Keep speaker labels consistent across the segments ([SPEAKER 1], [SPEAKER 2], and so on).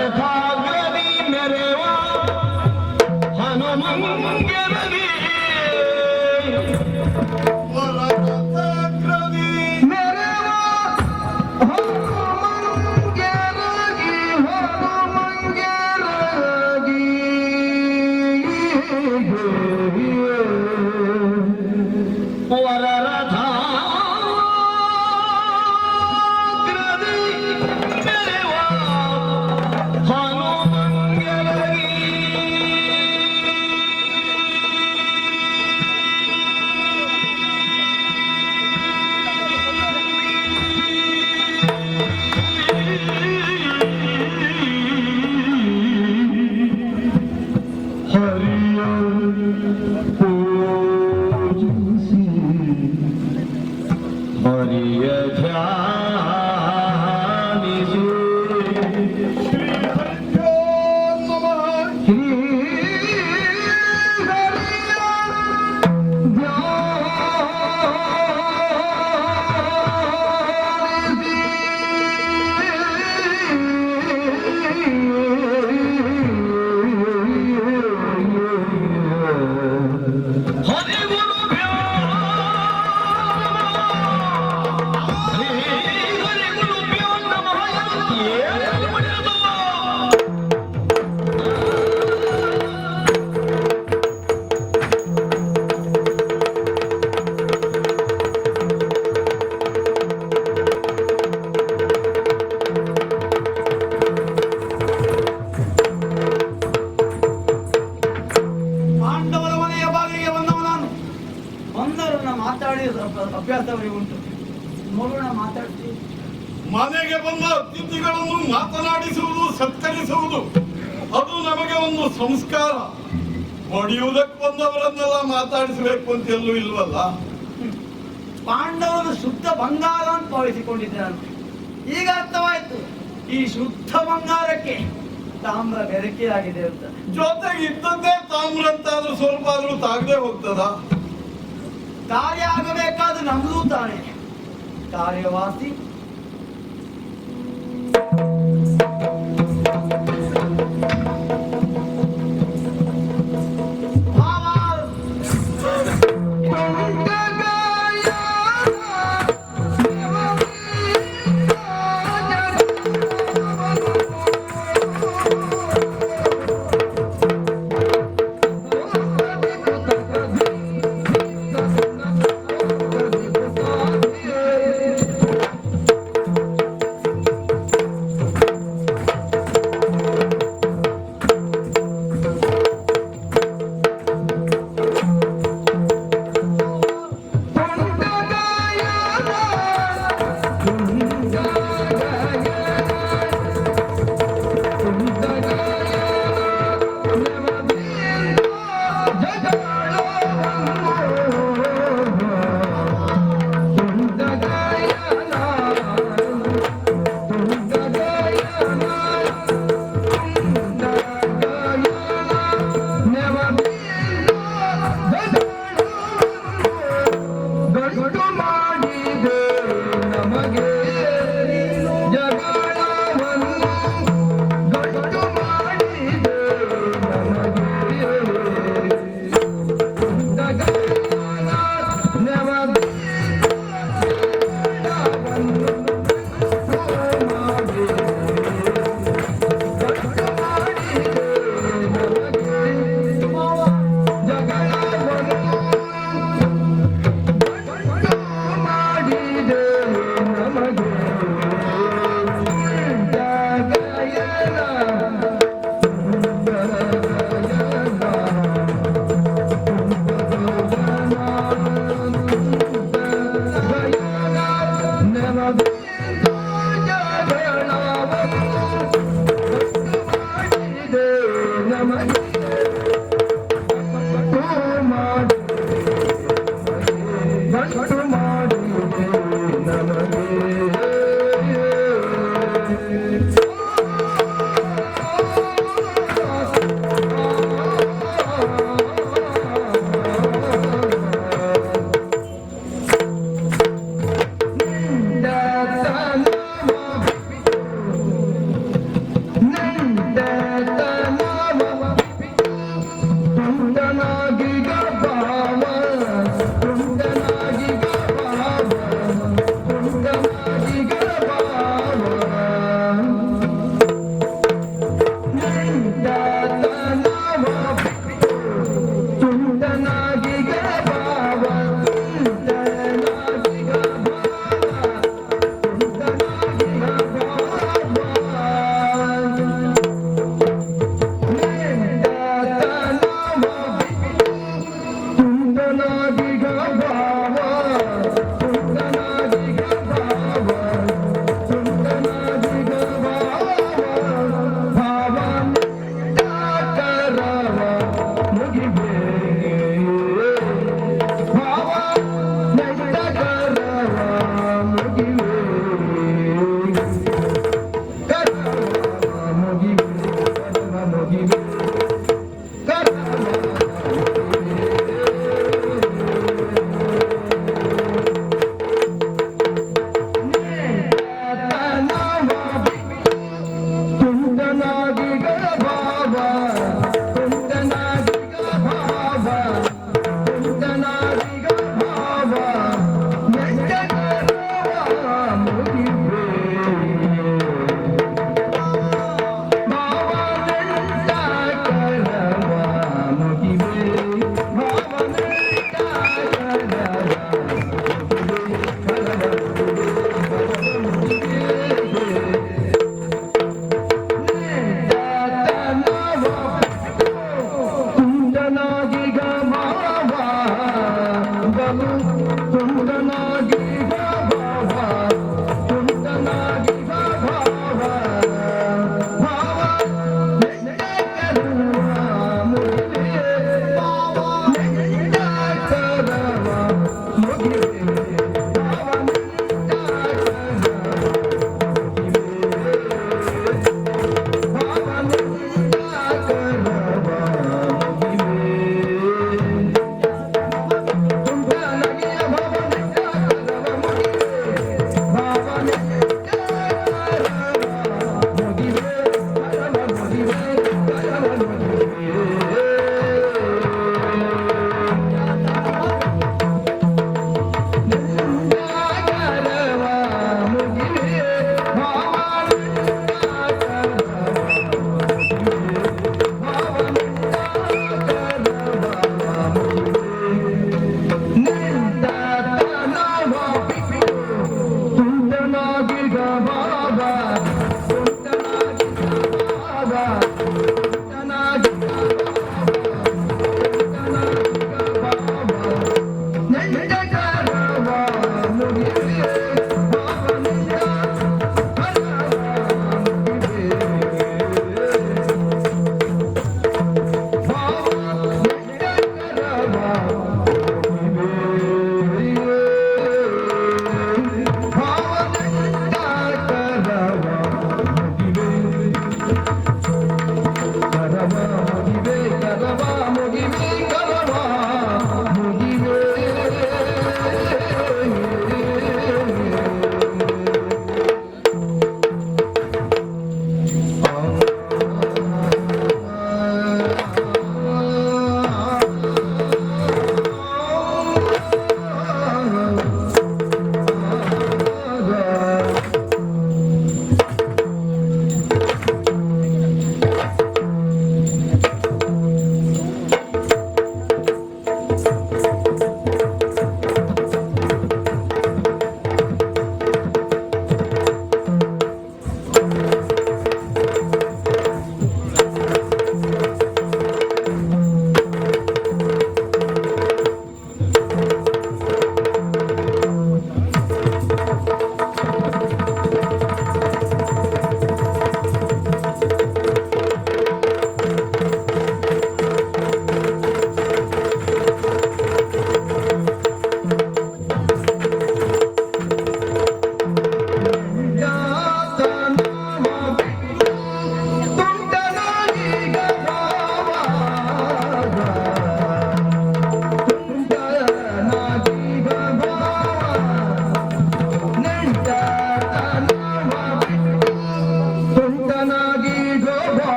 [SPEAKER 1] the time. ಕಲ್ಲೂ ಇಲ್ವಲ್ಲ?
[SPEAKER 2] ಪಾಂಡವರು ಶುದ್ಧ ಬಂಗಾರ ಅಂತ ಭಾವಿಸಿಕೊಂಡಿದ್ದೆ ಈಗ ಅರ್ಥವಾಯ್ತು ಈ ಶುದ್ಧ ಬಂಗಾರಕ್ಕೆ ತಾಮ್ರ ಬೆರಕೆಯಾಗಿದೆ ಅಂತ.
[SPEAKER 1] ಜೊತೆಗೆ ಇದ್ದಂತೆ ತಾಮ್ರ ಅಂತ ಆದ್ರೂ ಸ್ವಲ್ಪ ಆದ್ರೂ ತಾಗದೆ ಹೋಗ್ತದ?
[SPEAKER 2] ಕಾರ್ಯ ಆಗಬೇಕಾದ ನಮ್ದು ತಾನೆ. ಕಾರ್ಯವಾಸಿ.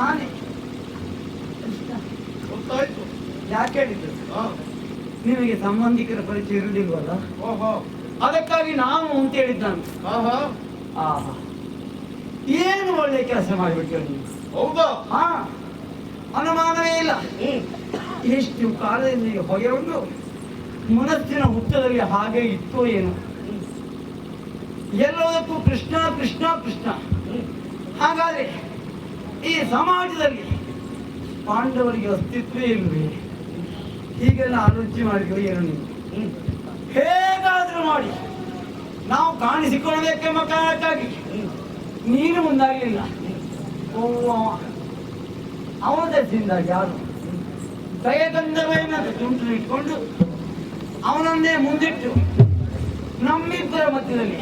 [SPEAKER 2] ನಾನೇ. ಯಾಕೆ ನಿಮಗೆ ಸಂಬಂಧಿಕರ ಪರಿಚಯ ಇರುವುದಿಲ್ವಲ್ಲ
[SPEAKER 1] ಓಹೋ.
[SPEAKER 2] ಅದಕ್ಕಾಗಿ ನಾನು ಅಂತ ಹೇಳಿದ್ದಾನೆ.
[SPEAKER 1] ಆಹಾ.
[SPEAKER 2] ಏನು ಒಳ್ಳೆ ಕೆಲಸ ಮಾಡಿಬಿಟ್ಟು ನೀವು
[SPEAKER 1] ಹೌದಾ?
[SPEAKER 2] ಹಾ. ಅನುಮಾನವೇ ಇಲ್ಲ. ಎಷ್ಟು ಕಾಲದಲ್ಲಿ ಹೊಗೆ ಉಂಟು ಮನಸ್ಸಿನ ಹುತ್ತದಲ್ಲಿ ಹಾಗೆ ಇತ್ತು ಏನು? ಎಲ್ಲದಕ್ಕೂ ಕೃಷ್ಣ ಕೃಷ್ಣ ಕೃಷ್ಣ. ಹಾಗಾದ್ರೆ ಈ ಸಮಾಜದಲ್ಲಿ ಪಾಂಡವರಿಗೆ ಅಸ್ತಿತ್ವ ಇಲ್ವೇ? ಹೀಗೆಲ್ಲ ಆಲೋಚನೆ ಮಾಡಿದ್ರು ಏನು ನೀವು? ಹೇಗಾದರೂ ಮಾಡಿ. ನಾವು ಕಾಣಿಸಿಕೊಳ್ಳಬೇಕೆಂಬ ಕಾರಣಕ್ಕಾಗಿ. ನೀನು ಮುಂದಾಗಲಿಲ್ಲ. ಓ ಅವ- ಅವನ ದಶೆಯಿಂದಾಗಿ ಯಾರು? ದಯಗಂಧರ್ವನ ತುಂಟು ಇಟ್ಕೊಂಡು ಅವನನ್ನೇ ಮುಂದಿಟ್ಟು ನಮ್ಮಿಬ್ಬರ ಮಧ್ಯದಲ್ಲಿ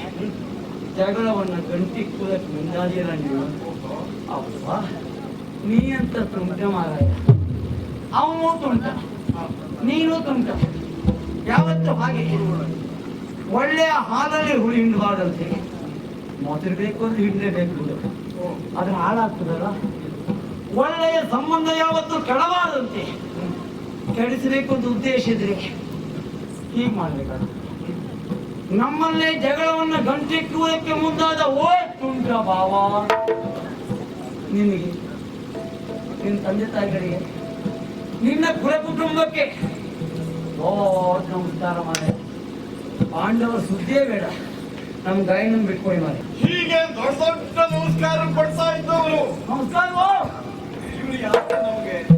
[SPEAKER 2] ಜಗಳವನ್ನು ಗಂಟಿಕ್ಕುವುದಕ್ಕೆ ಮುಂದಾದಿರ ನೀವು? ಅಪ್ಪ ನೀ ಅಂತ ತುಂಟ ಮಾರಾಯ. ಅವನು ತುಂಟ ನೀನು ತುಂಟ ಯಾವತ್ತು ಹಾಗೆ ಒಳ್ಳೆಯ ಹಾಲಲ್ಲಿ ಹುಳಿ ಹಿಂಡಬಾರ್ದಂತೆ ಬೇಕು ಅಂದ್ರೆ ಹಿಂಡಲೇಬೇಕು ಅದ್ರ ಹಾಳಾಗ್ತದಲ್ಲ? ಒಳ್ಳೆಯ ಸಂಬಂಧ ಯಾವತ್ತು ಕೆಡಬಾರದಂತೆ ಕೆಡಿಸಬೇಕು ಅಂತ ಉದ್ದೇಶ ಇದ್ರೆ ಹೀಗೆ ಮಾಡ್ಬೇಕಲ್ಲ ನಮ್ಮಲ್ಲೇ ಜಗಳವನ್ನು ಗಂಟಿಕ್ಕುವುದಕ್ಕೆ ಮುಂದಾದ ಓ ತುಂಟ ಭಾವ ನಿನಗೆ. ನಿನ್ನ ತಂದೆ ತಾಯಿಗಳಿಗೆ. ನಿನ್ನ ಕುಲ ಕುಟುಂಬಕ್ಕೆ. ದೊಡ್ಡ ಉದ್ಧಾರ ಮಾಡಿ ಪಾಂಡವರ ಸುದ್ದಿಯೇ ಬೇಡ. ನಮ್ಮ ಗಾಯನ ಬಿಟ್ಕೊಳ್ಳಿ ಮಾರೆ
[SPEAKER 1] ಹೀಗೆ ದೊಡ್ಡ ದೊಡ್ಡ ನಮಸ್ಕಾರ ಕೊಡ್ತಾ ಇದ್ದವರು. ನಮಸ್ಕಾರ ಇವ್ರು ಯಾಕೆ ನಮಗೆ?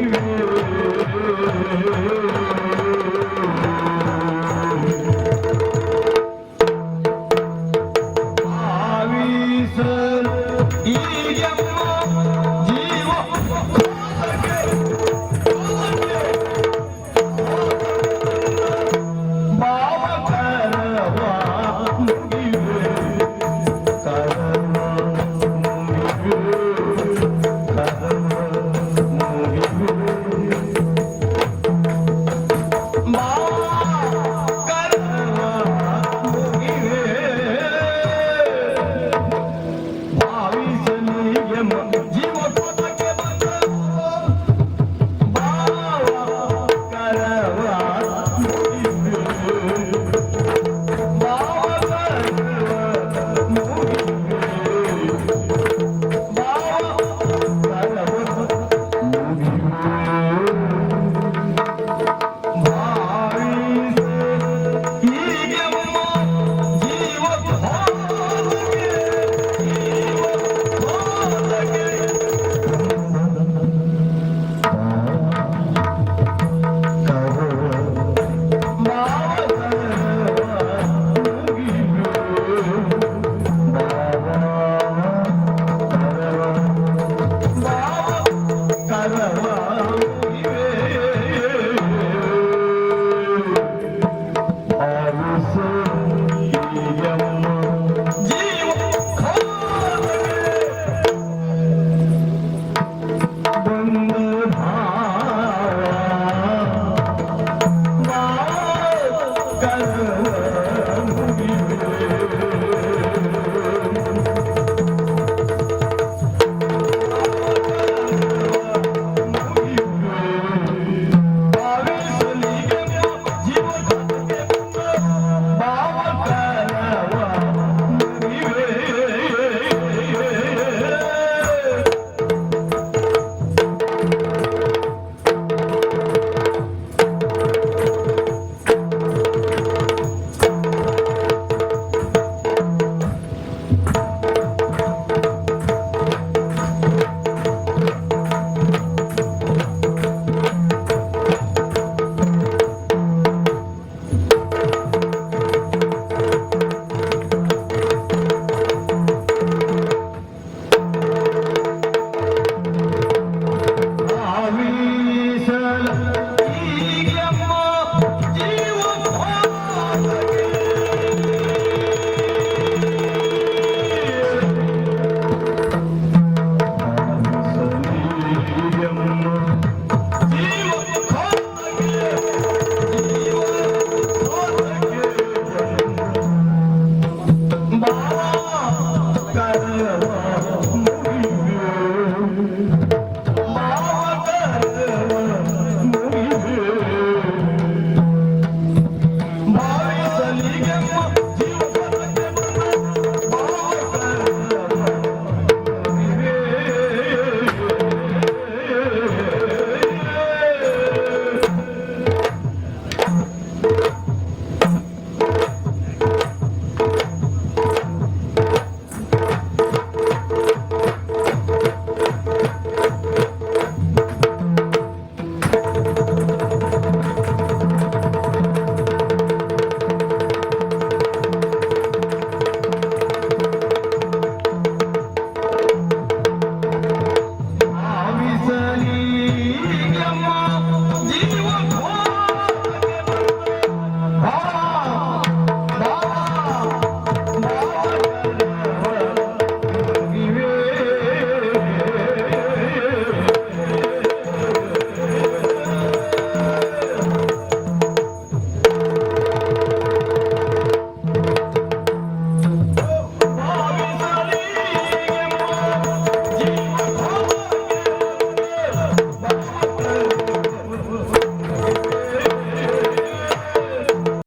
[SPEAKER 1] you.